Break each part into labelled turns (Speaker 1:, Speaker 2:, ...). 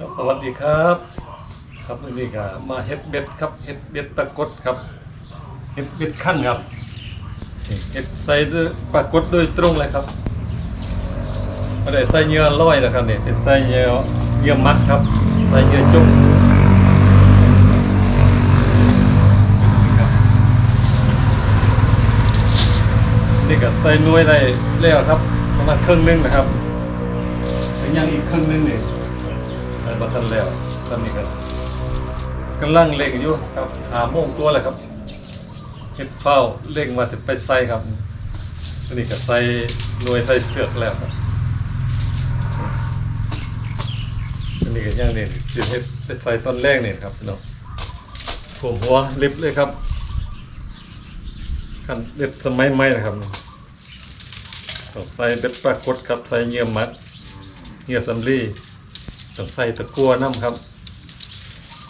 Speaker 1: สวัสดีครับ ครับนนี้ก็มาเฮ็ดเบ็ดครับเฮ็ดเบ็ดปรากฏครับเฮ็ดเบ็ดขั้นครับเฮ็ดใส่ปรากฏโดยตรงเลยครับไม่ได้ใส่เหยื่อลอยนะครับเนี่ยเป็นใส่เหยื่อเหยื่อมัดครับใส่เหยื่อจุ่มครับนี่ก็ใส่หน่วยได้แล้วครับประมาณครึ่งนึงนะครับเป็นยังอีกครึ่งนึงนี่ ใส่บัทันแล้วตอนนี้ก็กำลังเล่งอยู่ครับหาโมงตัวแล้วครับเฮ็ดเฝ้าเล่งมาจะไปใส่ครับอันนี้ก็ใส่หน่วยใส่เสือกแล้วครับอันนี้ก็ยังเนี่สิเฮ็ดไปใส่ตอนแรกเนี่ยครับพี่น้องผมหัวลิฟเลยครับกันเด็ดสมัยใหม่นะครับใส่เบ็ดปรากฏครับใส่เหยื่อมัดเหยื่อสำลี ต้องใส่ตะกัวน้ำครับ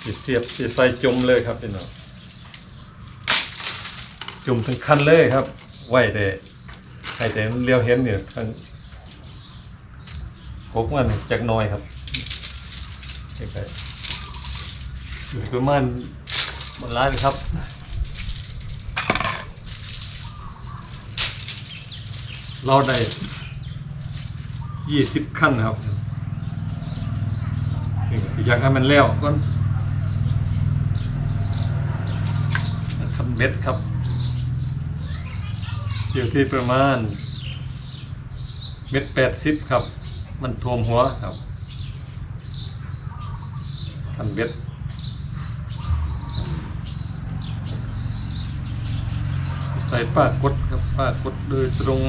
Speaker 1: สิเสียบสิใส่จุ่มเลยครับพี่น้องจุ่มถึงคันเลยครับ ไหวแต่ให้แต่เลี้ยวเห็นเนี่ยทางพกมันจากน้อยครับใกล้ๆอยู่ประมาณมันร้านครับเราได้ยี่สิบขั้นครับ อยากให้มันแล้วก็ทำเบ็ดครับ อยู่ที่ประมาณ เม็ดแปดสิบครับ มันทวมหัวครับทำเบ็ดใส่ป้ากดครับป้ากดโดยตรง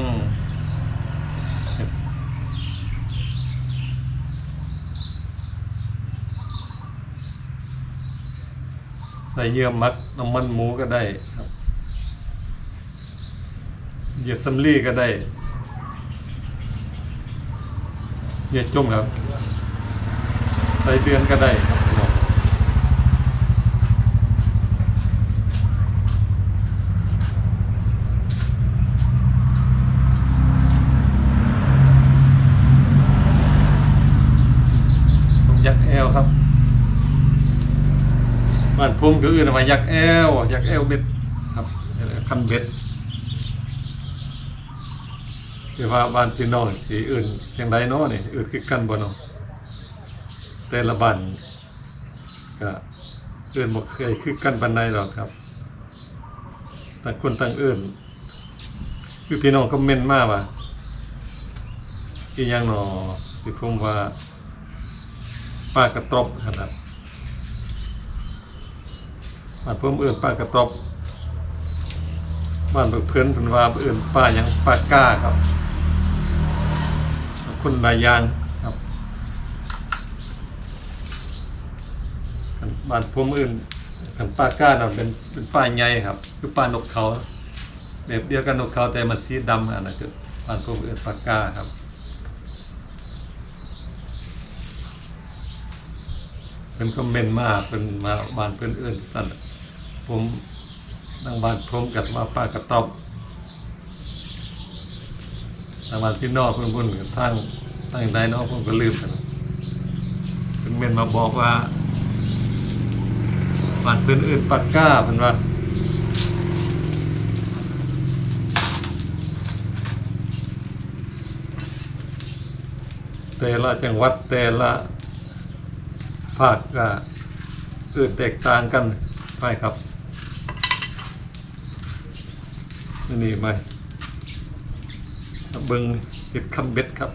Speaker 1: ใส่เยื่อมัดน้ำมันหมูก็ได้ครับเหยื่อซัมลี่ก็ได้เหยื่อจุ่มครับ ใส่เดือนก็ได้ครับพี่น้องผมยักแอลครับ บ้านพุ่มก็อื่นมายักแอลยักแอลเบ็ดครับคันเบ็ดคือว่าบ้านพี่น้องสีอื่นอย่างไรเนาะนี่อื่นคือกันบ่เนาะแต่ละบ้านก็อื่นบ่เคยคือกันปานใดหรอกครับต่างคนต่างอื่น คือพี่น้องก็เม่นมากว่าอีหยังเนาะที่ผมว่าป้ากระตรบขนาด บ้านเพิ่มเอื่นป้ากระตอบบ้านเพื่อนเป็นว่าเอื่นป้าหยังป้าก้าครับคนนายางครับอันบ้านผมอื่นกันป้าก้าเนาเป็นเป็นป้าใหญ่ครับ คือป้านกเขาแบบเดียวกันนกเขาแต่มันสีดำอันนั้นคือบ้านผมอื่นป้าก้าครับ เป็นคอมเมนมาเป็นมาบ้านเพื่อนอื่นสั่นผมนั่งบ้านผมกับมาป้ากระตอบทางบ้านพี่นอกเพื่อนเพื่อนกับทางทางใดนอกผมก็ลืมกันเป็นเมนมาบอกว่าบ้านเพื่อนอื่นปากก้าเพิ่นว่าแต่ละจังหวัดแต่ละาคก็อื่นแตกต่างกันไปครับนี่ไหมเบิงเห็ดคำเบ็ดครับ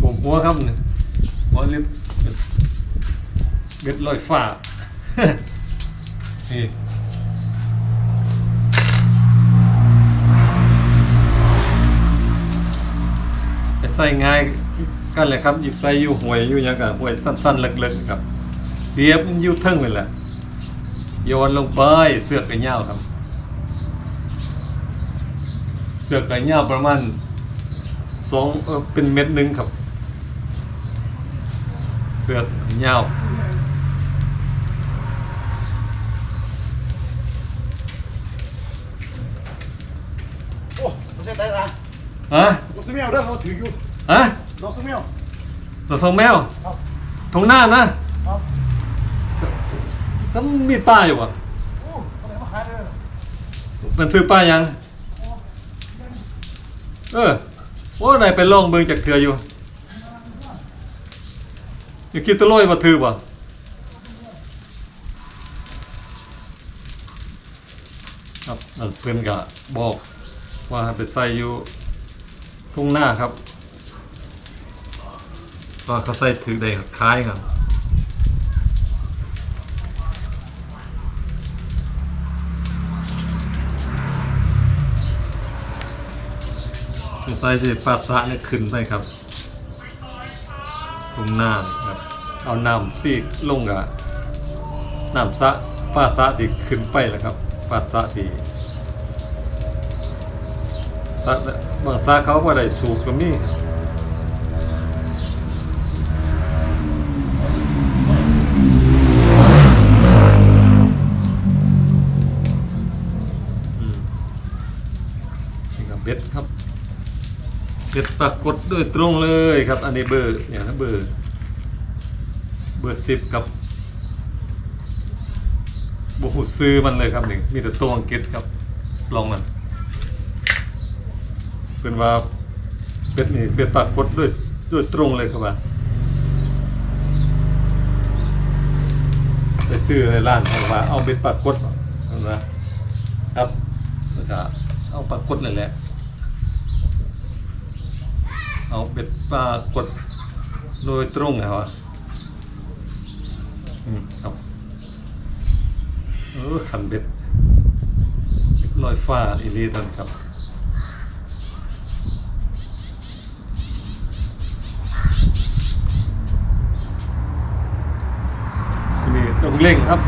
Speaker 1: ผมหัวครับเนี่ยหัวเล็บเบ็ดลอยฟ้านี่จะใส่ง่าย กันเลยครับหยิบใส่อยู่หวยอยู่หยังกับหวยสั้นๆเล็กๆครับเสียบมันอยู่เทิงเลยแหละโยนลงไปเสือกกระเหย้าครับ เสือกกระเหย้าประมาณสองเออเป็นเม็ดหนึ่งครับ เสือกกระเหย้า
Speaker 2: โอ้ไม่ใช่ได้ละ
Speaker 1: ฮะ
Speaker 2: ลูกสมิเอาเด้อเขาถืออยู่
Speaker 1: ฮะ
Speaker 2: ลน้องสมิว
Speaker 1: ตัวทรงแมว
Speaker 2: ครับ
Speaker 1: ทงหน้านะครับต้องมีป้ายอยู่อะ
Speaker 2: โอ้อะไรมาขายเลย
Speaker 1: มันถือป้ายยัง เออว่าไหนไปลองเบิ่งจากเถื่ออยู่อย่าคิดตะโลยว่าถือบ่ครับนั่นเพื่อนก็บอกว่าให้ไปใส่อยู่ทุ่งหน้าครับ ว่าเขาใส่ถือได้คล้ายกันใส่ที่ปาสะเนี่ยขึ้นไปครับตรงหน้าครับ เอาน้ำซีกลงกับน้ำสะปาสะที่ขึ้นไปแล้วครับปาสะที่สะบางสะเขาว่าได้สูบก็มีอื เก็บปรากฏโดยตรงเลยครับ อันนี้เบอร์เนี่ยนะเบอร์ เบอร์สิบกับบุหูซื้อมันเลยครับนี่มีแต่ตัวอังกฤษครับ ลองมันเป็นว่าเป็ดนี่เป็ดปากฏด้วยด้วยตรงเลยครับว่าไปซื้อในร้านเขาว่าเอาเป็ดปากฏนะครับแล้วก็เอาปากฏเลยแหละ เอาเบ็ดปลากดโดยตรงนะครับอืมครับเออขันเบ็ดลอยฟ้าอีลีตันครับนี่ต้องเร่งครับ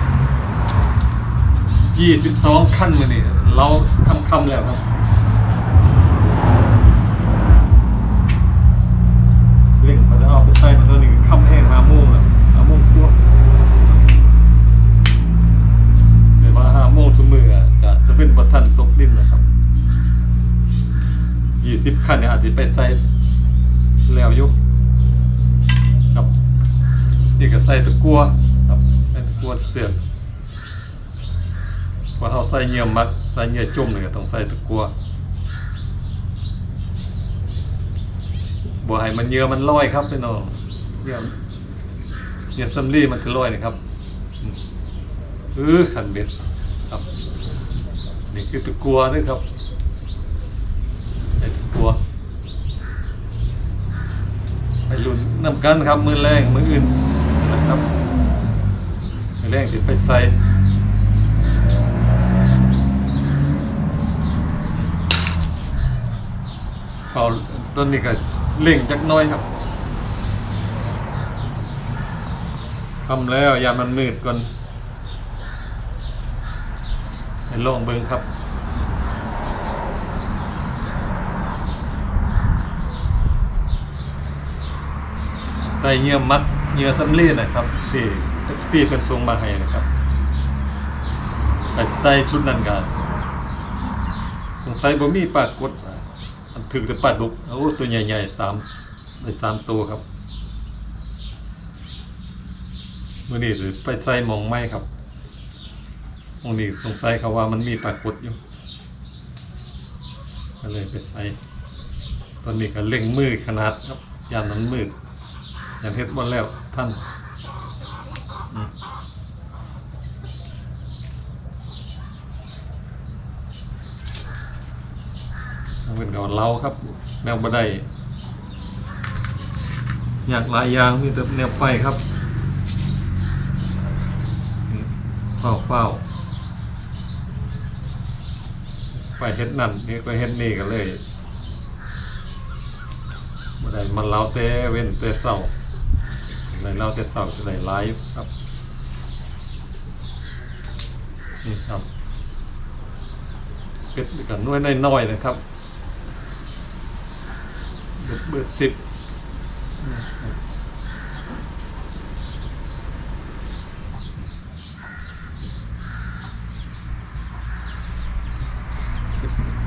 Speaker 1: ยี่สิบสองขั้นมานี่เราทำคำแล้วครับ เร่งมันจะเอาไปใส่มาตัวหนึ่งคำแห้งหาโมงอะหาโมงกว่าแต่ว่าหาโมงทุกมืออะจะจะเป็นบัทันตกดินนะครับยี่สิบขั้นเนี่ยอาจจะไปใส่แล้วยุครับนี่ก็ใส่ตะกัวครับใส่ตะกัวเสื่อมพอเราใส่เหยื่อมัดใส่เหยื่อจุ่มเนี่ยต้องใส่ตะกัว บัวให้มันเยื่อมันลอยครับพี่น้องเยี่ยเยี่ยมซัมลี่มันคือลอยนะครับอืมเออขันเบ็ดครับนี่คือตะกัวด้วยครับไอ้ตะกัวไปลุ้นน้ำกันครับมือแรงมืออื่นนะครับมือแรงที่ไปใส่เอา ต้นนี้ก็เล่งจักน้อยครับทำแล้วยามันมืดก่อนให้ลองเบิ่งครับใส่เงื่อมัดเงื่อสำลีนะครับที่แท็กซี่เป็นทรงมาให้นะครับใส่ชุดนั้นกันสงสัยบ่มีปากดว่า ถึงแต่ปลาดุกโอ้ตัวใหญ่ๆสามได้สามตัวครับมื่อนี้หรือไปใส่มองไม้ครับมองนี้สงสัยเขาว่ามันมีปลากดอยู่ก็เลยไปใส่ตอนนี้ก็เล่งมือขนาดครับยามนั้นมืดอย่างเฮ็ดวันแล้วท่าน เป็นก่อนเราครับ แนวบันไดอยากหลายยางมีแต่แนวไฟครับเฝ้าเฝ้าไฟเฮ็ดนั่นนี่ก็เฮ็ดนี่กันเลยบันไดมันเล้าแต่เว้นแต่เศร้าในเราเจะเสาจะได้ไลฟ์ครับนี่ครับเป็ดกันน้อยน้อยๆนะครับ เบอร์สิบ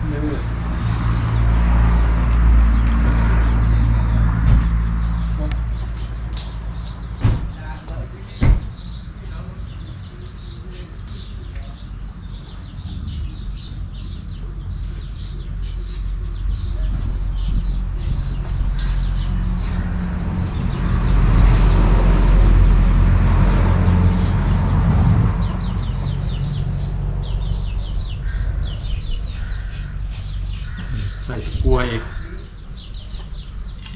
Speaker 1: เนื้อ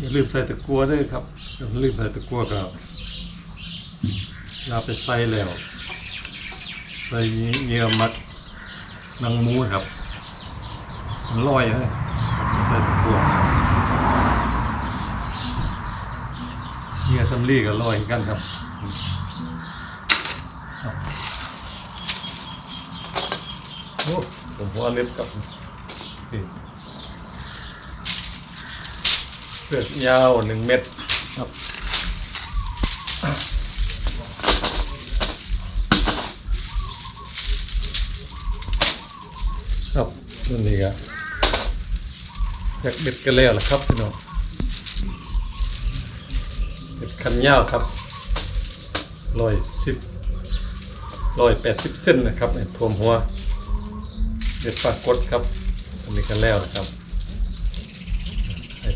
Speaker 1: อย่า ลืมใส่ตะกัวด้วยครับอย่าลืมใส่ตะกัวกับลาไปใส่แล้วใส่เยื่อมัดนางหมูครับ มันลอยเลยใส่ตะกัวเยื่อสำลีก็ลอยกันครับครับโอ้ผมหัวเล็บกับ นี่เสือกยาวหนึ่งเม็ดครับครับนั่นนี่ครับอยากเด็ดกันแล้วล่ะครับพี่น้องเด็ดคันยาวครับร้อยสิบร้อยแปดสิบเส้นนะครับเนี่ยทวมหัว เด็ดปากกดครับอันนี้กันแล้วนะครับให้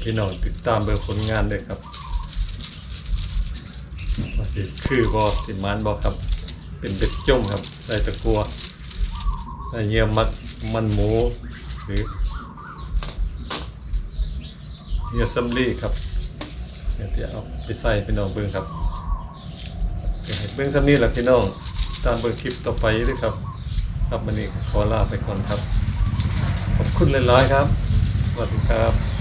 Speaker 1: พี่น้องติดตามเบอร์ผลงานด้วยครับสิคือบอสิมานบอครับ เป็นเบ็ดจมครับใส่ตะกัวใส่เยี่ยมมัดมันหมูหรือเยื่อซัมลี่ครับเดี๋ยวจะเอาไปใส่พี่น้องเบิ้งครับเดี๋ยวให้เบิ้งซัมนี้แหละพี่น้องตามเบิ้งคลิปต่อไปด้วยครับ ครับวันนี้ขอลาไปก่อนครับ ขอบคุณหลายๆครับสวัสดีครับ